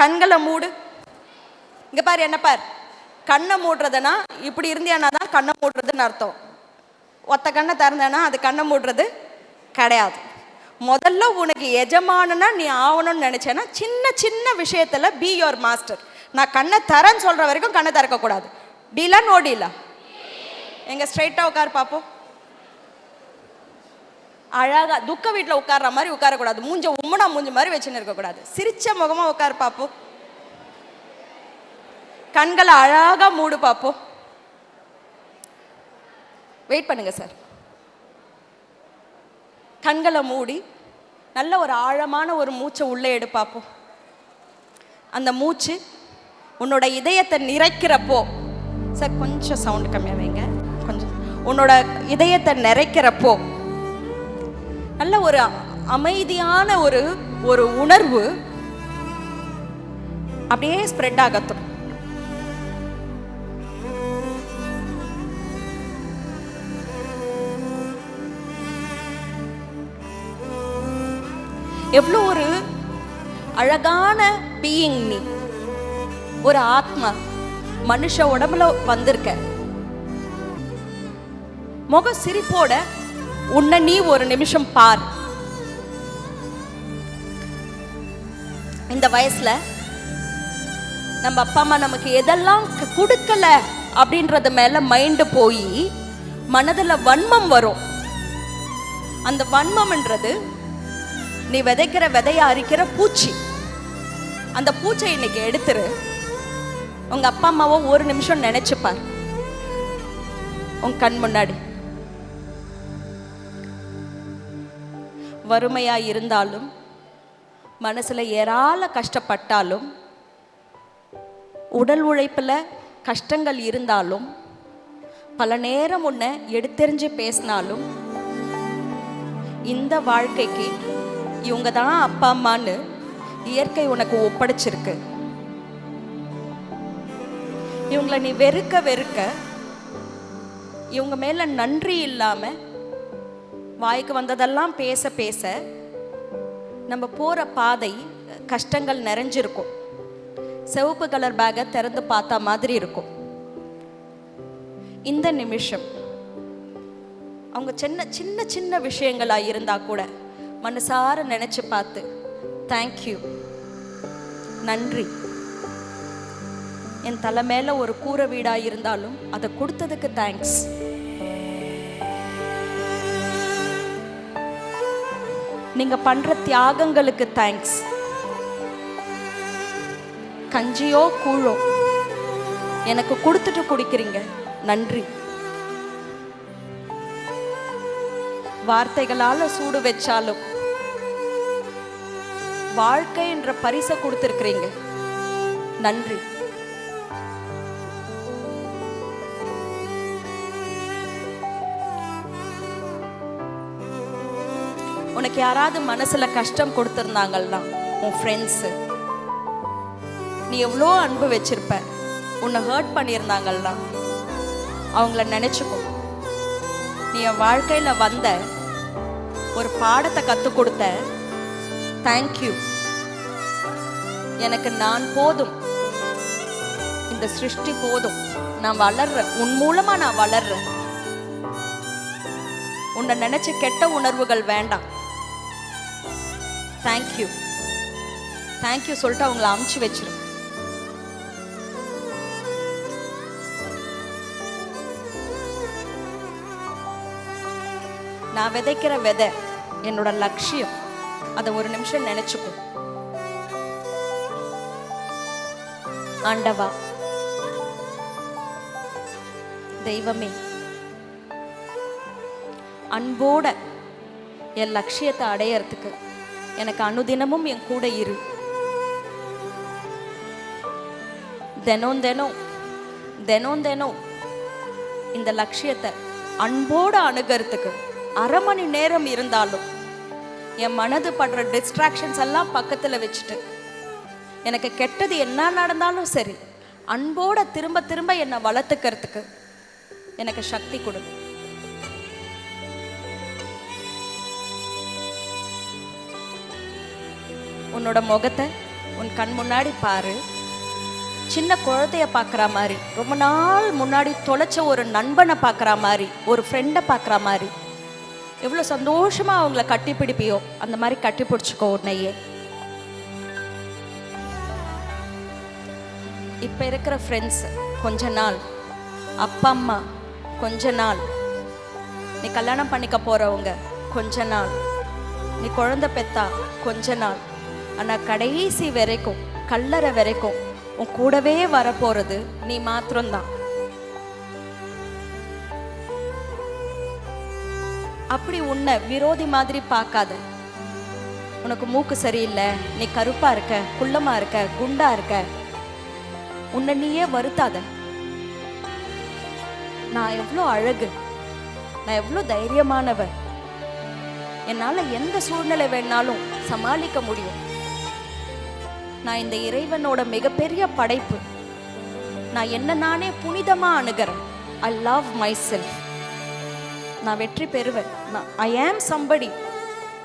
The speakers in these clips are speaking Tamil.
கண்களை மூடு. இங்க பாரு என்ன பார்? கண்ணை மூடுறதுனா இப்படி இருந்தியானா தான் கண்ணை மூடுறதுன்னு அர்த்தம். ஒத்த கண்ணை திறந்தேன்னா அது கண்ணை மூடுறது கிடையாது. முதல்ல உனக்கு எஜமானனா நீ ஆகணும்னு நினச்சேன்னா சின்ன சின்ன விஷயத்துல பி யோர் மாஸ்டர் நான் கண்ணை தரேன்னு சொல்ற வரைக்கும் கண்ணை திறக்கக்கூடாது. டீலா நோடிலா எங்க ஸ்ட்ரைட்டா உட்கார் பார்ப்போம் அழகா துக்க வீட்டில் உட்கார்ற மாதிரி உட்காரக்கூடாது. மூஞ்ச உம்மனா மூஞ்ச மாதிரி வச்சுன்னு இருக்கக்கூடாது. சிரிச்ச முகமா உட்கார் பாப்போம். கண்களை அழகா மூடு பாப்போம். வெயிட் பண்ணுங்க சார் கண்களை மூடி நல்ல ஒரு ஆழமான ஒரு மூச்சை உள்ளே எடு பார்ப்போம் அந்த மூச்சு உன்னோட இதயத்தை நிறைக்கிறப்போ சார் கொஞ்சம் சவுண்ட் கம்மியாக வைங்க. கொஞ்சம். உன்னோட இதயத்தை நிறைக்கிறப்போ நல்ல ஒரு அமைதியான ஒரு ஒரு உணர்வு அப்படியே ஸ்ப்ரெட் ஆகத்தும் எவ்வளோ ஒரு அழகான பீயிங் நீ. ஒரு ஆத்மா. மனுஷ உடம்புல வந்திருக்க. முக சிரிப்போட உன்னை நீ ஒரு நிமிஷம் பார். இந்த வயசுல நம்ம அப்பா அம்மா நமக்கு எதெல்லாம் கொடுக்கல அப்படின்றது மேல மைண்டு போய் மனதுல வன்மம் வரும். அந்த வன்மம்ன்றது நீ விதைக்கிற விதைய அரிக்கிற பூச்சி. அந்த பூச்சை இன்னைக்கு எடுத்துரு. உங்க அப்பா அம்மாவை ஒரு நிமிஷம் நினைச்சுப்பார். உன் கண் முன்னாடி. வறுமையாக இருந்தாலும் மனசில் ஏராள கஷ்டப்பட்டாலும் உடல் உழைப்பில் கஷ்டங்கள் இருந்தாலும் பல நேரம் உன்னை எடுத்தெறிஞ்சு பேசினாலும் இந்த வாழ்க்கைக்கு இவங்க தான் அப்பா அம்மான்னு இயற்கை உனக்கு ஒப்படைச்சிருக்கு. இவங்களை நீ வெறுக்க வெறுக்க இவங்க மேல நன்றி இல்லாமல் வாய்க்கு வந்ததெல்லாம் பேச பேச நம்ம போகிற பாதை கஷ்டங்கள் நிறைஞ்சிருக்கும். சிவப்பு கலர் பேக்கை திறந்து பார்த்தா மாதிரி இருக்கும். இந்த நிமிஷம் அவங்க சின்ன சின்ன சின்ன விஷயங்களாக இருந்தால் கூட மனசார நினச்சி பார்த்து தேங்க்யூ நன்றி. என் தலை மேலே ஒரு கூரை வீடாக இருந்தாலும் அதை கொடுத்ததுக்கு தேங்க்ஸ் நீங்க பண்ற தியாகங்களுக்கு தேங்க்ஸ் கஞ்சியோ கூழோ எனக்கு கொடுத்துட்டு குடிக்கிறீங்க. நன்றி. வார்த்தைகளால சூடு வச்சாலும் வாழ்க்கை என்ற பரிசை கொடுத்திருக்கிறீங்க. நன்றி. உனக்கு யாராவது மனசுல கஷ்டம் கொடுத்திருந்தாங்கன்னா உன் ஃப்ரெண்ட்ஸு நீ எவ்வளோ அன்பு வச்சிருப்ப உன்னை ஹர்ட் பண்ணியிருந்தாங்கன்னா அவங்கள நினைச்சுக்கோ. நீ என் வாழ்க்கையில் வந்த ஒரு பாடத்தை கற்றுக் கொடுத்த தேங்க்யூ எனக்கு நான் போதும். இந்த சிருஷ்டி போதும். நான் வளர்றேன். உன் மூலமா நான் வளர்றேன். உன்னை நினைச்சு கெட்ட உணர்வுகள் வேண்டாம். தேங்க்யூ தேங்க்யூ சொல்லிட்டு அவங்கள அமுச்சு வச்சிரு. நான் விதைக்கிற விதை என்னோட லட்சியம். அதை ஒரு நிமிஷம் நினைச்சுக்கும் ஆண்டவா தெய்வமே அன்போட என் லட்சியத்தை அடையறதுக்கு எனக்கு அனுதினமும் என் கூட இரு. தினம் தினம் தினம் தினம் இந்த லட்சியத்தை அன்போடு அணுகிறதுக்கு அரை மணி நேரம் இருந்தாலும் என் மனது படுற டிஸ்ட்ராக்ஷன்ஸ் எல்லாம் பக்கத்தில் வச்சுட்டு எனக்கு கெட்டது என்ன நடந்தாலும் சரி அன்போட திரும்ப திரும்ப என்னை வளர்த்துக்கிறதுக்கு எனக்கு சக்தி கொடுக்கும் உன்னோட முகத்தை உன் கண் முன்னாடி பாரு. சின்ன குழந்தைய பார்க்குற மாதிரி ரொம்ப நாள் முன்னாடி தொலைச்ச ஒரு நண்பனை பார்க்குற மாதிரி ஒரு ஃப்ரெண்டை பார்க்குற மாதிரி. எவ்வளோ சந்தோஷமாக அவங்கள கட்டி பிடிப்பியோ அந்த மாதிரி கட்டி பிடிச்சிக்கோ உன்னையே. இப்போ இருக்கிற ஃப்ரெண்ட்ஸ் கொஞ்ச நாள். அப்பா அம்மா கொஞ்ச நாள். நீ கல்யாணம் பண்ணிக்க போகிறவங்க கொஞ்ச நாள். நீ குழந்தை பெத்தா கொஞ்ச நாள். ஆனால் கடைசி வரைக்கும் கல்லறை வரைக்கும் உன் கூடவே வரப்போறது நீ மாத்திரம்தான். அப்படி உன்னை விரோதி மாதிரி பார்க்காத. உனக்கு மூக்கு சரியில்லை நீ கருப்பா இருக்க குள்ளமா இருக்க குண்டா இருக்க. உன்னை நீயே வருத்தாத. நான் எவ்வளோ அழகு நான் எவ்வளோ தைரியமானவ என்னால் எந்த சூழ்நிலை வேணாலும் சமாளிக்க முடியும். நான் இந்த இறைவனோட மிகப்பெரிய படைப்பு. நான் என்ன நானே புனிதமா அணுகிறேன். ஐ லவ் மை செல்ஃப் நான் வெற்றி பெறுவேன். நான் ஐ ஆம் சம்படி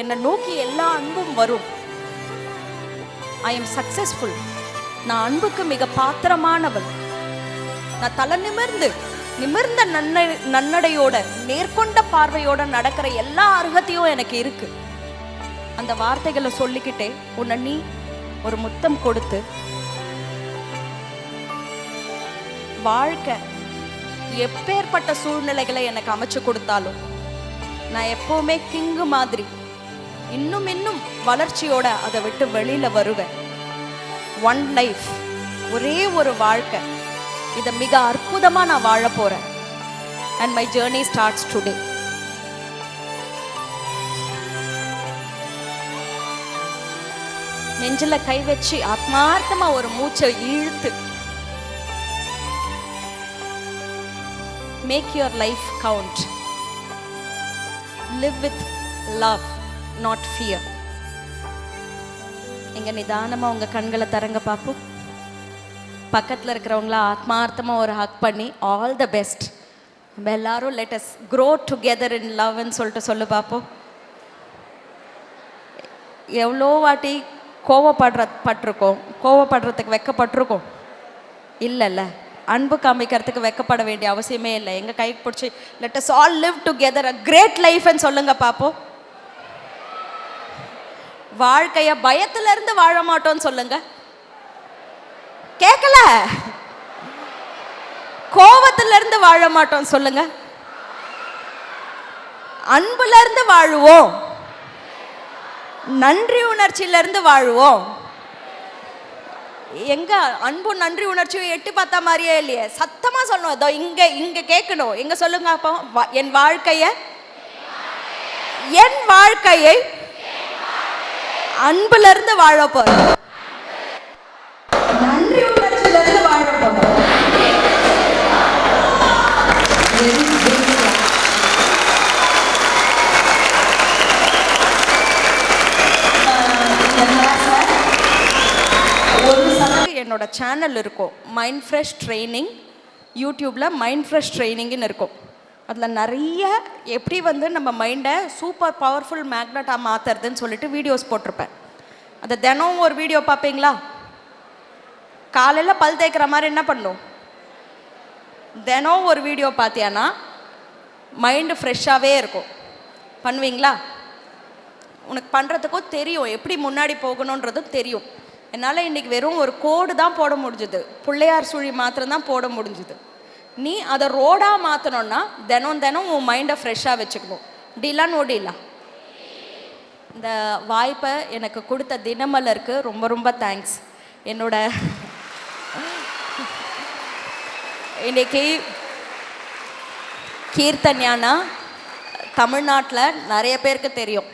என்னை நோக்கி எல்லா அன்பும் வரும். ஐ எம் சக்சஸ்ஃபுல் நான் அன்புக்கு மிக பாத்திரமானவள் நான் தலை நிமிர்ந்து நிமிர்ந்த நன்ன நன்னடையோட நேர்கொண்ட பார்வையோட நடக்கிற எல்லா அருகத்தையும் எனக்கு இருக்கு. அந்த வார்த்தைகளை சொல்லிக்கிட்டே உன்னை நீ ஒரு முத்தம் கொடுத்து வாழ்க்கை எப்பேற்பட்ட சூழ்நிலைகளை எனக்கு அமைச்சு கொடுத்தாலும் நான் எப்பவுமே கிங்கு மாதிரி இன்னும் இன்னும் வளர்ச்சியோட அதை விட்டு வெளியில வருவேன். ஒன் லைஃப் ஒரே ஒரு வாழ்க்கை. இதை மிக அற்புதமா நான் வாழ போறேன். And my journey starts today நெஞ்சில கை வச்சு ஆத்மார்த்தமா ஒரு மூச்சை இழுத்து make your life count live with love not fear எங்க நிதானமா உங்க கண்களை தரங்க பார்ப்போம். பக்கத்தில் இருக்கிறவங்கள ஆத்மார்த்தமாக ஒரு ஹக் பண்ணி ஆல் த பெஸ்ட் நம்ம எல்லாரும் லெட்டஸ் க்ரோ டுகெதர் இன் லவ்னு சொல்லிட்டு சொல்லு பார்ப்போம். எவ்வளோ வாட்டி கோவப்படுற பட்டிருக்கோம் கோவப்படுறதுக்கு வெக்கப்பட்டிருக்கோம். இல்லைல்ல. அன்பு காமிக்கிறதுக்கு வெக்கப்பட வேண்டிய அவசியமே இல்லை. எங்கள் கைக்கு பிடிச்சி let us all live together a great லைஃப்னு சொல்லுங்க பார்ப்போம் வாழ்க்கையை பயத்திலிருந்து வாழ மாட்டோம்னு சொல்லுங்க. கேட்கல கோபத்திலிருந்து வாழ மாட்டோம் சொல்லுங்க. அன்புல இருந்து வாழுவோம். நன்றி உணர்ச்சியிலிருந்து வாழ்வோம். எங்க அன்பு நன்றி உணர்ச்சியும் எட்டு பார்த்தா மாதிரியே இல்லையே. சத்தமா சொல்லணும். இதோ இங்க இங்க கேட்கணும். எங்க சொல்லுங்க அப்போ? என் வாழ்க்கைய? என் வாழ்க்கையை? அன்புல இருந்து வாழ என்னோட சேனல் இருக்கும். மைண்ட் ஃப்ரெஷ் ட்ரைனிங் யூடியூப்பில் மைண்ட் ஃப்ரெஷ் ட்ரைனிங்னு இருக்கும். அதில் நிறைய எப்படி வந்து நம்ம மைண்டை சூப்பர் பவர்ஃபுல் மேக்னட்டாக மாற்றுறதுன்னு சொல்லிட்டு வீடியோஸ் போட்டிருப்பேன். அதை தினம் ஒரு வீடியோ பார்ப்பீங்களா? காலையில் பல் தேய்க்கிற மாதிரி என்ன பண்ணும்? தினம் ஒரு வீடியோ பார்த்தியான்னா மைண்டு ஃப்ரெஷ்ஷாகவே இருக்கும். பண்ணுவீங்களா? உனக்கு பண்ணுறதுக்கும் தெரியும். எப்படி முன்னாடி போகணுன்றதும் தெரியும். என்னால் இன்றைக்கி வெறும் ஒரு கோடு தான் போட முடிஞ்சுது. பிள்ளையார் சுழி மாத்திரம் தான் போட முடிஞ்சுது. நீ அதை ரோடாக மாற்றணும்னா தினம் தினம் உன் மைண்டை ஃப்ரெஷ்ஷாக வச்சுக்கணும். டீலா நோ இந்த வாய்ப்பை எனக்கு கொடுத்த தினமலருக்கு ரொம்ப ரொம்ப தேங்க்ஸ் என்னோட இன்னைக்கு கீர்த்தன்யானா தமிழ்நாட்டில் நிறைய பேருக்கு தெரியும்.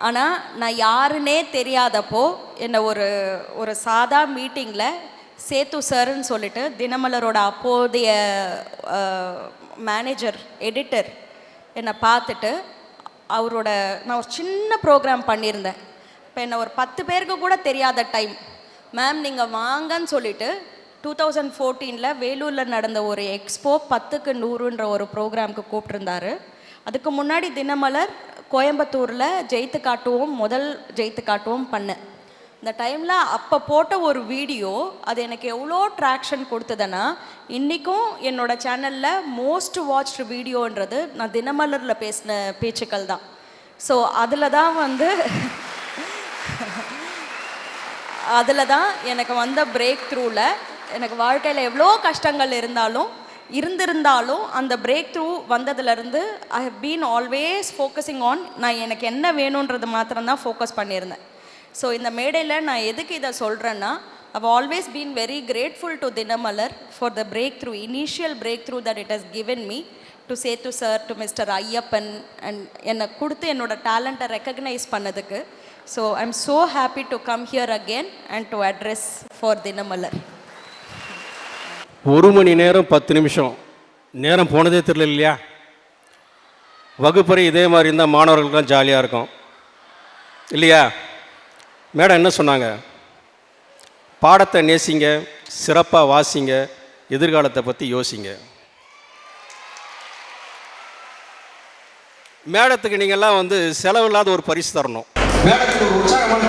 ஆனால் நான் யாருன்னே தெரியாதப்போ என்னை ஒரு ஒரு சாதா மீட்டிங்கில் சேத்து சார்ன்னு சொல்லிட்டு தினமலரோட அப்போதைய மேனேஜர் எடிட்டர் என்னை பார்த்துட்டு அவரோட நான் ஒரு சின்ன ப்ரோக்ராம் பண்ணியிருந்தேன். இப்போ என்னை ஒரு பத்து பேருக்கு கூட தெரியாத டைம் மேம் நீங்கள் வாங்கன்னு சொல்லிட்டு டூ தௌசண்ட் ஃபோர்டீனில் வேலூரில் நடந்த ஒரு எக்ஸ்போ பத்துக்கு நூறுன்ற ஒரு ப்ரோக்ராம்க்கு கூப்பிட்ருந்தாரு அதுக்கு முன்னாடி தினமலர் கோயம்புத்தூரில் ஜெயித்து காட்டுவோம் முதல் ஜெயித்து காட்டுவோம் பண்ணேன் இந்த டைமில் அப்போ போட்ட ஒரு வீடியோ அது எனக்கு எவ்வளோ ட்ராக்ஷன் கொடுத்ததுன்னா இன்றைக்கும் என்னோட சேனலில் மோஸ்ட் வாட்ச்டு வீடியோன்றது நான் தினமலரில் பேசின பேச்சுக்கள் தான். ஸோ அதில் தான் வந்து அதில் தான் எனக்கு வந்த பிரேக் த்ரூவில் எனக்கு வாழ்க்கையில் எவ்வளோ கஷ்டங்கள் இருந்தாலும் இருந்திருந்தாலும் அந்த பிரேக் த்ரூ வந்ததுலேருந்து I have been always focusing on நான் எனக்கு என்ன வேணுன்றது மாத்திரம்தான் ஃபோக்கஸ் பண்ணியிருந்தேன். ஸோ இந்த மேடையில் நான் எதுக்கு இதை சொல்கிறேன்னா I've always been very grateful to Dinamalar for the breakthrough initial breakthrough that it has given me to சேத்து sir to mister Ayyappan and என்னை கொடுத்து என்னோட டேலண்ட்டை ரெக்கக்னைஸ் பண்ணதுக்கு. So I am so happy to come here again and to address for Dinamalar ஒரு மணி நேரம் பத்து நிமிஷம். நேரம் போனதே தெரியல இல்லையா? வகுப்பறை இதே மாதிரி இருந்தால் மாணவர்களுக்கெல்லாம் ஜாலியாக இருக்கும். இல்லையா? மேடம் என்ன சொன்னாங்க? பாடத்தை நேசிங்க சிறப்பாக வாசிங்க எதிர்காலத்தை பற்றி யோசிங்க. மேடத்துக்கு நீங்கள்லாம் வந்து செலவில்லாத ஒரு பரிசு தரணும். மேடத்துக்கு ஒரு உற்சாகமான